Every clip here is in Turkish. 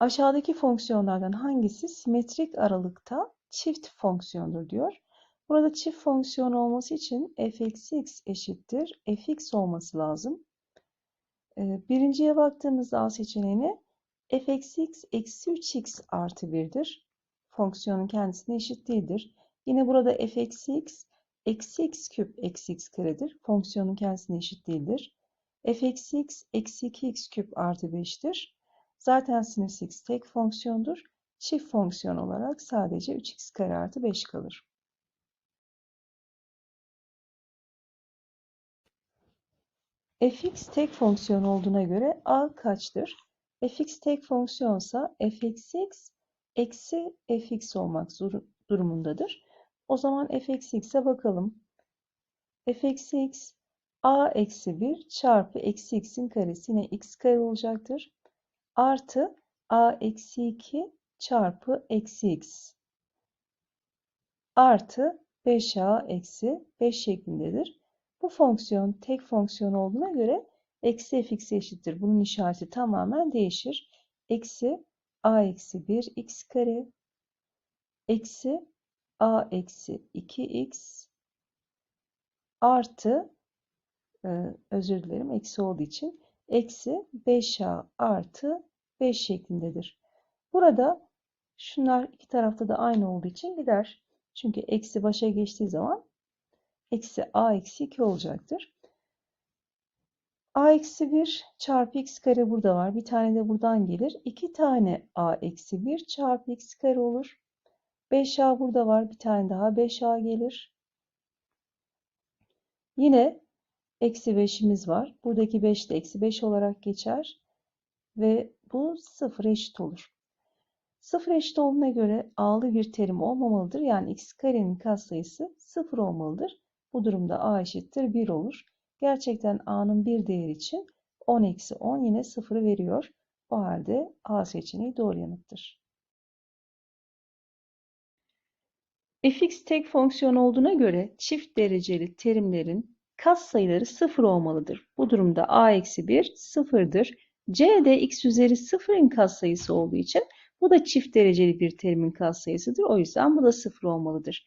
Aşağıdaki fonksiyonlardan hangisi simetrik aralıkta çift fonksiyondur diyor. Burada çift fonksiyon olması için f(x) eşittir fx olması lazım. Ee, birinciye baktığımızda A seçeneğine fxx eksi 3x artı 1'dir. Fonksiyonun kendisine eşit değildir. Yine burada fxx eksi x küp eksi x karedir. Fonksiyonun kendisine eşit değildir. fxx eksi 2x küp artı 5'tir. Zaten sinüs x tek fonksiyondur. Çift fonksiyon olarak sadece 3x kare artı 5 kalır. fx tek fonksiyon olduğuna göre a kaçtır? fx tek fonksiyonsa fxx eksi fx olmak durumundadır. O zaman fxx'e bakalım. fxx a eksi 1 çarpı eksi x'in karesi yine x kare olacaktır. Artı a eksi 2 çarpı eksi x artı 5a eksi 5 şeklindedir. Bu fonksiyon tek fonksiyon olduğuna göre eksi fx eşittir. Bunun işareti tamamen değişir. Eksi a eksi 1 x kare eksi a eksi 2x artı e, özür dilerim eksi olduğu için eksi 5a artı 5 şeklindedir. Burada şunlar iki tarafta da aynı olduğu için gider. Çünkü eksi başa geçtiği zaman eksi a eksi 2 olacaktır. a eksi 1 çarpı x kare burada var. Bir tane de buradan gelir. 2 tane a eksi 1 çarpı x kare olur. 5a burada var. Bir tane daha 5a gelir. Yine eksi 5'imiz var. Buradaki 5 de eksi 5 olarak geçer. Ve bu 0 eşit olur. 0 eşit olduğuna göre a'lı bir terim olmamalıdır. Yani x karenin katsayısı 0 olmalıdır. Bu durumda a eşittir 1 olur. Gerçekten a'nın bir değer için 10 eksi 10 yine 0'ı veriyor. O halde a seçeneği doğru yanıttır. fx tek fonksiyon olduğuna göre çift dereceli terimlerin katsayıları 0 olmalıdır. Bu durumda a eksi 1 sıfırdır. c de x üzeri 0'ın katsayısı olduğu için bu da çift dereceli bir terimin katsayısıdır. O yüzden bu da 0 olmalıdır.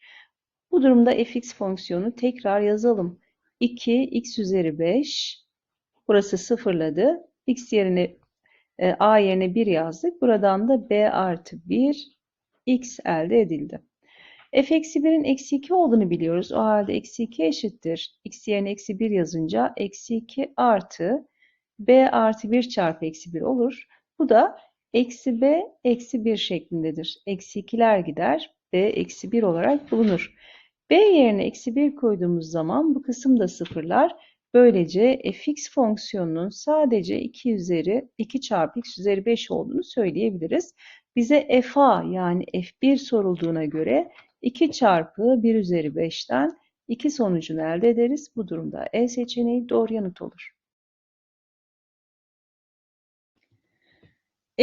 Bu durumda fx fonksiyonu tekrar yazalım. 2 x üzeri 5 burası sıfırladı. x yerine e, a yerine 1 yazdık. Buradan da b artı 1 x elde edildi. F eksi 1'in eksi 2 olduğunu biliyoruz. O halde eksi 2 eşittir. x yerine eksi 1 yazınca eksi 2 artı b artı 1 çarpı eksi 1 olur. Bu da eksi b eksi 1 şeklindedir. Eksi 2'ler gider. b eksi 1 olarak bulunur. b yerine eksi 1 koyduğumuz zaman bu kısım da sıfırlar. Böylece fx fonksiyonunun sadece 2 üzeri 2 çarpı x üzeri 5 olduğunu söyleyebiliriz. Bize fa yani f1 sorulduğuna göre 2 çarpı 1 üzeri 5'ten 2 sonucunu elde ederiz. Bu durumda E seçeneği doğru yanıt olur.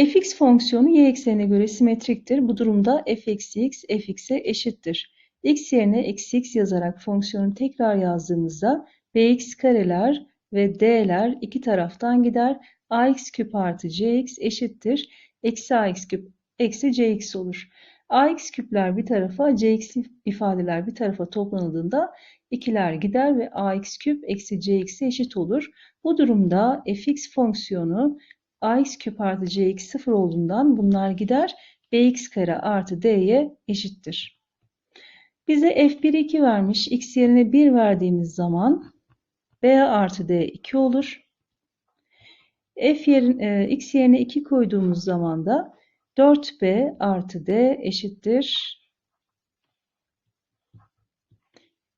fx fonksiyonu y eksenine göre simetriktir. Bu durumda f x fx'e eşittir. x yerine eksi x yazarak fonksiyonu tekrar yazdığımızda bx kareler ve d'ler iki taraftan gider. ax küp artı cx eşittir. Eksi ax küp eksi cx olur. Ax küpler bir tarafa, cx ifadeler bir tarafa toplanıldığında ikiler gider ve ax küp eksi cx'e eşit olur. Bu durumda fx fonksiyonu ax küp artı cx sıfır olduğundan bunlar gider. bx kare artı d'ye eşittir. Bize f1 2 vermiş. x yerine 1 verdiğimiz zaman b artı d 2 olur. f yerin, e, x yerine 2 koyduğumuz zaman da 4b artı d eşittir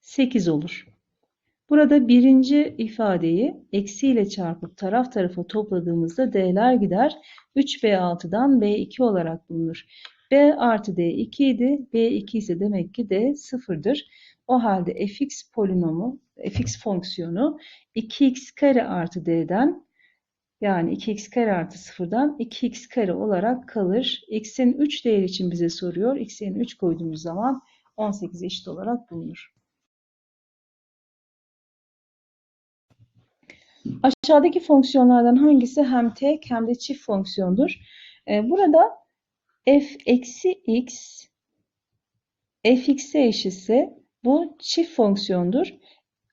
8 olur. Burada birinci ifadeyi eksi ile çarpıp taraf tarafa topladığımızda d'ler gider. 3b6'dan b2 olarak bulunur. b artı d2 idi. b2 ise demek ki d sıfırdır. O halde fx polinomu, fx fonksiyonu 2x kare artı d'den yani 2x kare artı sıfırdan 2x kare olarak kalır. x'in 3 değeri için bize soruyor. x'in 3 koyduğumuz zaman 18 eşit olarak bulunur. Aşağıdaki fonksiyonlardan hangisi hem tek hem de çift fonksiyondur? E, burada f eksi x fx'e eşitse bu çift fonksiyondur.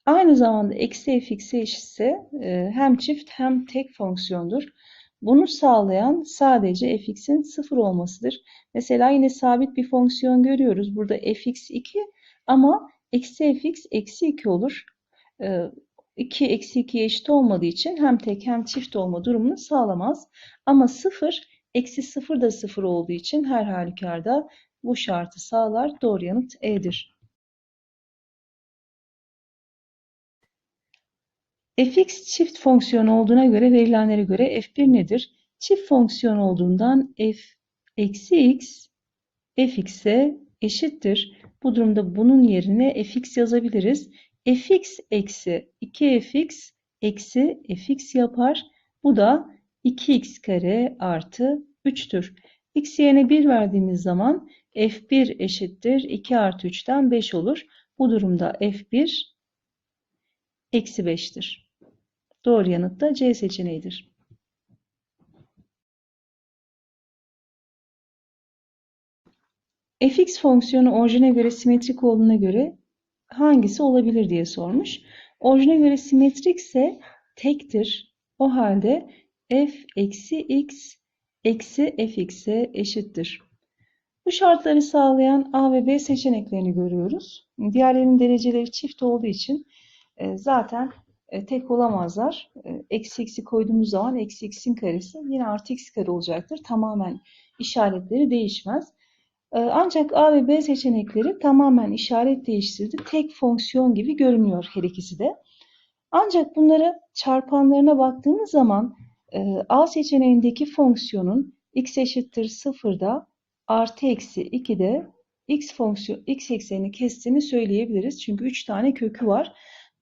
Aynı zamanda eksi fx'e eşitse e, hem çift hem tek fonksiyondur. Bunu sağlayan sadece fx'in sıfır olmasıdır. Mesela yine sabit bir fonksiyon görüyoruz. Burada fx 2 ama eksi fx eksi 2 olur. 2 e, eksi 2'ye eşit olmadığı için hem tek hem çift olma durumunu sağlamaz. Ama 0 eksi 0 da 0 olduğu için her halükarda bu şartı sağlar. Doğru yanıt E'dir. Fx çift fonksiyon olduğuna göre verilenlere göre f1 nedir? Çift fonksiyon olduğundan f eksi x fx'e eşittir. Bu durumda bunun yerine fx yazabiliriz. fx eksi 2fx eksi fx yapar. Bu da 2x kare artı 3'tür. x yerine 1 verdiğimiz zaman f1 eşittir 2 artı 3'ten 5 olur. Bu durumda f1 eksi 5'tir. Doğru yanıt da C seçeneğidir. fx fonksiyonu orijine göre simetrik olduğuna göre hangisi olabilir diye sormuş. Orijine göre simetrikse tektir. O halde f eksi x eksi fx'e eşittir. Bu şartları sağlayan A ve B seçeneklerini görüyoruz. Diğerlerinin dereceleri çift olduğu için e, zaten e, tek olamazlar. E, eksi x'i koyduğumuz zaman eksi x'in karesi yine artı x kare olacaktır. Tamamen işaretleri değişmez. E, ancak A ve B seçenekleri tamamen işaret değiştirdi. Tek fonksiyon gibi görünüyor her ikisi de. Ancak bunları çarpanlarına baktığımız zaman A seçeneğindeki fonksiyonun x eşittir 0'da artı eksi 2'de x fonksiyon x eksenini kestiğini söyleyebiliriz. Çünkü 3 tane kökü var.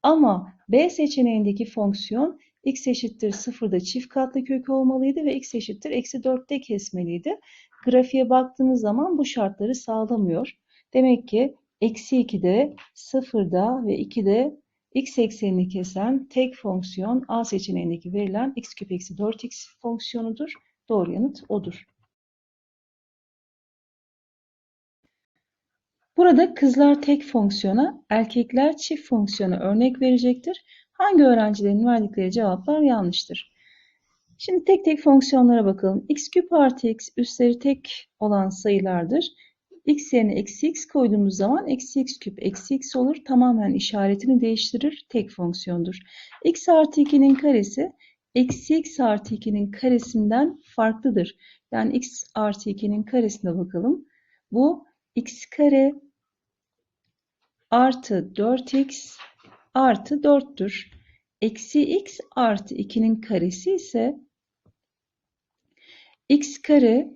Ama B seçeneğindeki fonksiyon x eşittir 0'da çift katlı kök olmalıydı ve x eşittir eksi 4'te kesmeliydi. Grafiğe baktığımız zaman bu şartları sağlamıyor. Demek ki eksi 2'de 0'da ve 2'de x eksenini kesen tek fonksiyon A seçeneğindeki verilen x küp eksi 4x fonksiyonudur. Doğru yanıt odur. Burada kızlar tek fonksiyona, erkekler çift fonksiyona örnek verecektir. Hangi öğrencilerin verdikleri cevaplar yanlıştır? Şimdi tek tek fonksiyonlara bakalım. x küp artı x üstleri tek olan sayılardır. x yerine eksi x koyduğumuz zaman eksi x küp eksi x olur. Tamamen işaretini değiştirir. Tek fonksiyondur. x artı 2'nin karesi eksi x artı 2'nin karesinden farklıdır. Yani x artı 2'nin karesine bakalım. Bu x kare artı 4x artı 4'tür. Eksi x artı 2'nin karesi ise x kare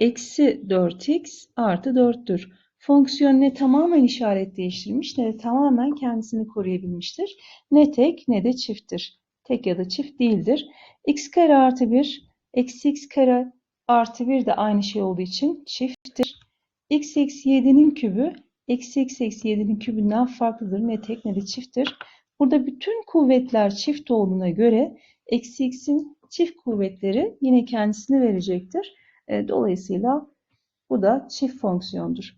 eksi 4x artı 4'tür. Fonksiyon ne tamamen işaret değiştirmiş ne de tamamen kendisini koruyabilmiştir. Ne tek ne de çifttir. Tek ya da çift değildir. x kare artı 1 eksi x kare artı 1 de aynı şey olduğu için çifttir. x eksi 7'nin kübü eksi x eksi 7'nin kübünden farklıdır. Ne tek ne de çifttir. Burada bütün kuvvetler çift olduğuna göre eksi x'in çift kuvvetleri yine kendisini verecektir. E, dolayısıyla bu da çift fonksiyondur.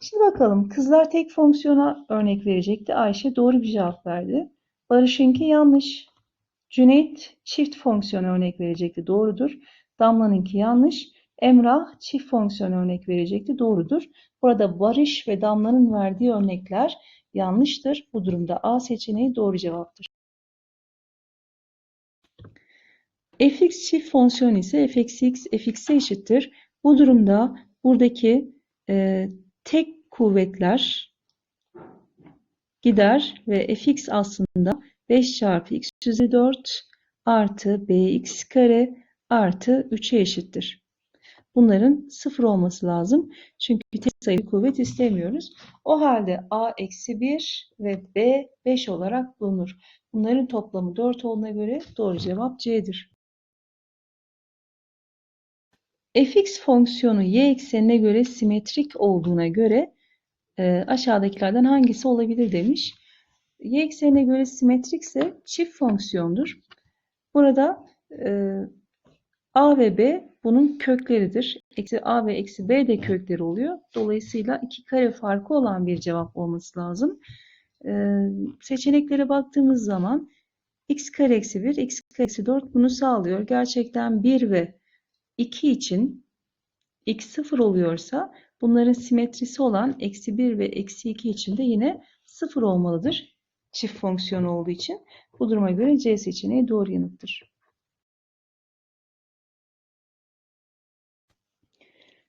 Şimdi bakalım kızlar tek fonksiyona örnek verecekti. Ayşe doğru bir cevap verdi. Barış'ınki yanlış. Cüneyt çift fonksiyon örnek verecekti. Doğrudur. Damla'nınki yanlış. Emrah çift fonksiyon örnek verecekti. Doğrudur. Burada Barış ve Damla'nın verdiği örnekler yanlıştır. Bu durumda A seçeneği doğru cevaptır. fx çift fonksiyon ise fxx fx'e eşittir. Bu durumda buradaki e, tek kuvvetler gider ve fx aslında 5 çarpı x üzeri 4 artı bx kare artı 3'e eşittir. Bunların sıfır olması lazım. Çünkü tek sayılı kuvvet istemiyoruz. O halde a eksi 1 ve b 5 olarak bulunur. Bunların toplamı 4 olduğuna göre doğru cevap C'dir. fx fonksiyonu y eksenine göre simetrik olduğuna göre e, aşağıdakilerden hangisi olabilir demiş. y eksenine göre simetrikse çift fonksiyondur. Burada e, a ve b bunun kökleridir. Eksi a ve eksi b de kökleri oluyor. Dolayısıyla iki kare farkı olan bir cevap olması lazım. Ee, seçeneklere baktığımız zaman x kare eksi 1, x kare eksi 4 bunu sağlıyor. Gerçekten 1 ve 2 için x 0 oluyorsa bunların simetrisi olan eksi 1 ve eksi 2 için de yine 0 olmalıdır. Çift fonksiyon olduğu için. Bu duruma göre C seçeneği doğru yanıttır.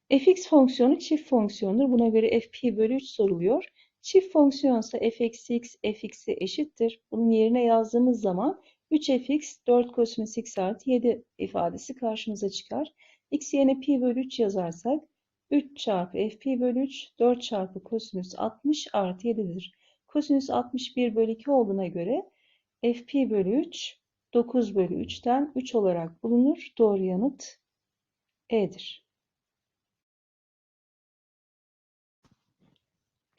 Fx fonksiyonu çift fonksiyondur. Buna göre f pi bölü 3 soruluyor. Çift fonksiyonsa f eksi x fx'e eşittir. Bunun yerine yazdığımız zaman 3fx 4 kosinüs x artı 7 ifadesi karşımıza çıkar. x yerine pi bölü 3 yazarsak 3 çarpı f pi bölü 3 4 çarpı kosinüs 60 artı 7'dir. Kosinüs 61 bölü 2 olduğuna göre f pi bölü 3 9 bölü 3'ten 3 olarak bulunur. Doğru yanıt E'dir.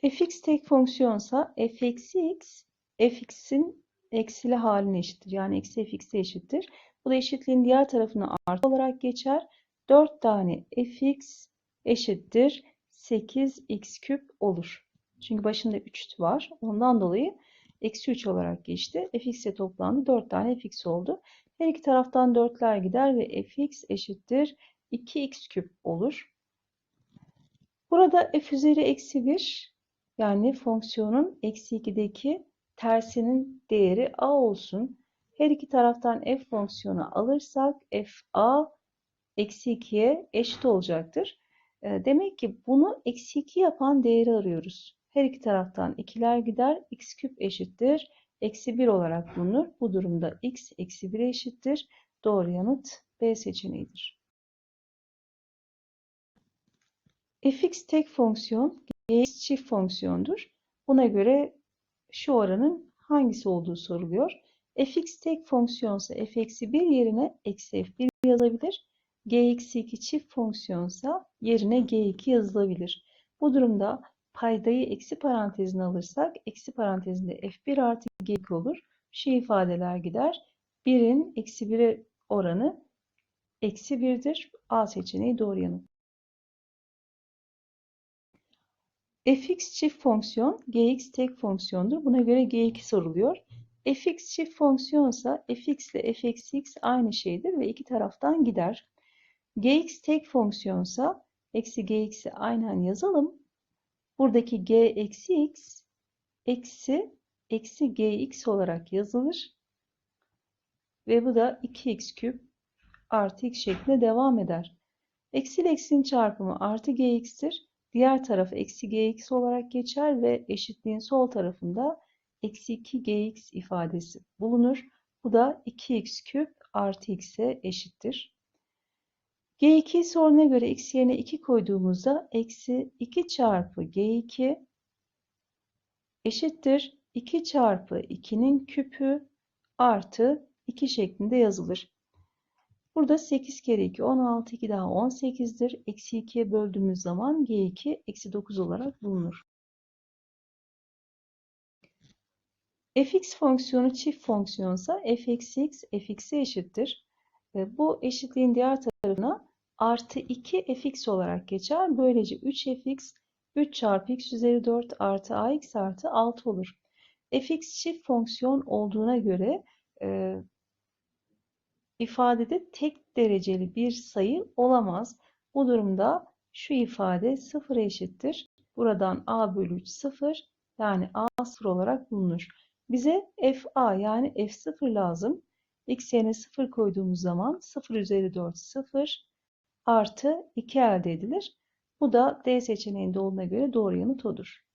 Fx tek fonksiyonsa f eksi x fx'in eksili haline eşittir. Yani eksi fx'e eşittir. Bu da eşitliğin diğer tarafına artı olarak geçer. 4 tane fx eşittir 8x küp olur. Çünkü başında 3 var. Ondan dolayı eksi 3 olarak geçti. fx ile toplandı. 4 tane fx oldu. Her iki taraftan 4'ler gider ve fx eşittir 2x küp olur. Burada f üzeri eksi 1 yani fonksiyonun eksi 2'deki tersinin değeri a olsun. Her iki taraftan f fonksiyonu alırsak f a eksi 2'ye eşit olacaktır. Ee, demek ki bunu eksi 2 yapan değeri arıyoruz. Her iki taraftan 2'ler gider. x küp eşittir. Eksi 1 olarak bulunur. Bu durumda x eksi 1'e eşittir. Doğru yanıt B seçeneğidir. fx tek fonksiyon, gx çift fonksiyondur. Buna göre şu oranın hangisi olduğu soruluyor. fx tek fonksiyonsa f eksi 1 yerine eksi f1 yazabilir. g eksi 2 çift fonksiyonsa yerine g2 yazılabilir. Bu durumda paydayı eksi parantezine alırsak eksi parantezinde f1 artı g2 olur. Şu ifadeler gider. 1'in eksi 1'e oranı eksi 1'dir. A seçeneği doğru yanıt. Fx çift fonksiyon, gx tek fonksiyondur. Buna göre g2 soruluyor. fx çift fonksiyonsa fx ile f eksi x aynı şeydir ve iki taraftan gider. gx tek fonksiyonsa eksi gx'i aynen yazalım. Buradaki g eksi x eksi eksi gx olarak yazılır. Ve bu da 2x küp artı x şeklinde devam eder. Eksi ile eksinin çarpımı artı gx'tir. Diğer tarafı eksi gx olarak geçer ve eşitliğin sol tarafında eksi 2 gx ifadesi bulunur. Bu da 2x küp artı x'e eşittir. G2 soruna göre x yerine 2 koyduğumuzda eksi 2 çarpı G2 eşittir 2 çarpı 2'nin küpü artı 2 şeklinde yazılır. Burada 8 kere 2 16 2 daha 18'dir. Eksi 2'ye böldüğümüz zaman G2 eksi 9 olarak bulunur. fx fonksiyonu çift fonksiyonsa f eksi x fx'e eşittir. Bu eşitliğin diğer tarafına artı 2 fx olarak geçer. Böylece 3fx 3 çarpı x üzeri 4 artı ax artı 6 olur. fx çift fonksiyon olduğuna göre ifadede tek dereceli bir sayı olamaz. Bu durumda şu ifade 0 eşittir. Buradan a bölü 3 0 yani a 0 olarak bulunur. Bize fa yani f0 lazım. x yerine 0 koyduğumuz zaman 0 üzeri 4 0 artı 2 elde edilir. Bu da D seçeneğinde olduğuna göre doğru yanıt odur.